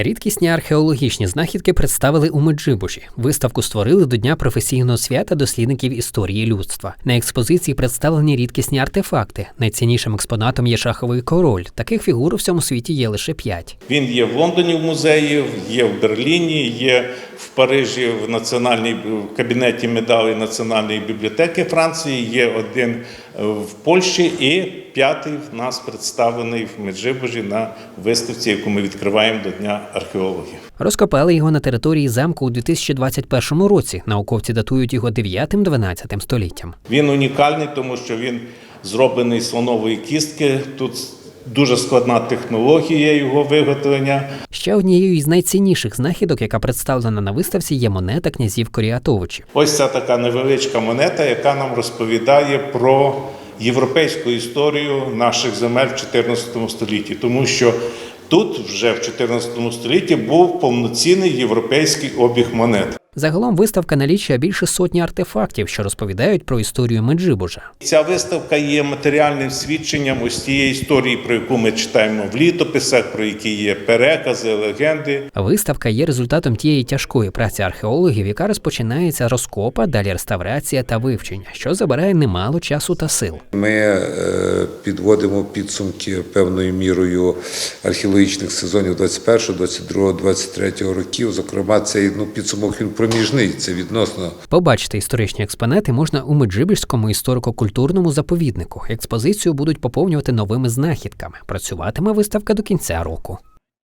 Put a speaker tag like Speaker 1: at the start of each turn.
Speaker 1: Рідкісні археологічні знахідки представили у Меджибуші. Виставку створили до Дня професійного свята дослідників історії людства. На експозиції представлені рідкісні артефакти. Найціннішим експонатом є шаховий король. Таких фігур у всьому світі є лише п'ять.
Speaker 2: Він є в Лондоні в музеї, є в Берліні, є в Парижі в національній в кабінеті медалей Національної бібліотеки Франції, є один е, в Польщі і п'ятий в нас представлений в Меджибужі на виставці, яку ми відкриваємо до Дня археологів.
Speaker 1: Розкопали його на території замку у 2021 році. Науковці датують його 9-12 століттям.
Speaker 2: Він унікальний, тому що він зроблений з слонової кістки. Тут дуже складна технологія його виготовлення.
Speaker 1: Ще однією із найцінніших знахідок, яка представлена на виставці, є монета князів Коріатовичів.
Speaker 2: Ось ця така невеличка монета, яка нам розповідає про європейську історію наших земель в 14 столітті, тому що тут вже в 14 столітті був повноцінний європейський обіг монет.
Speaker 1: Загалом виставка налічує більше сотні артефактів, що розповідають про історію Меджибужа.
Speaker 2: Ця виставка є матеріальним свідченням ось тієї історії, про яку ми читаємо в літописах, про які є перекази, легенди.
Speaker 1: Виставка є результатом тієї тяжкої праці археологів, яка розпочинається розкопа, далі реставрація та вивчення, що забирає немало часу та сил.
Speaker 3: Ми е, підводимо підсумки певною мірою археологічних сезонів 21, 22, 23 років. Зокрема, цей ну, підсумок він проміжний. Це відносно
Speaker 1: Побачити історичні експонати можна у Меджибіжському історико-культурному заповіднику. Експозицію будуть поповнювати новими знахідками. Працюватиме виставка до кінця року.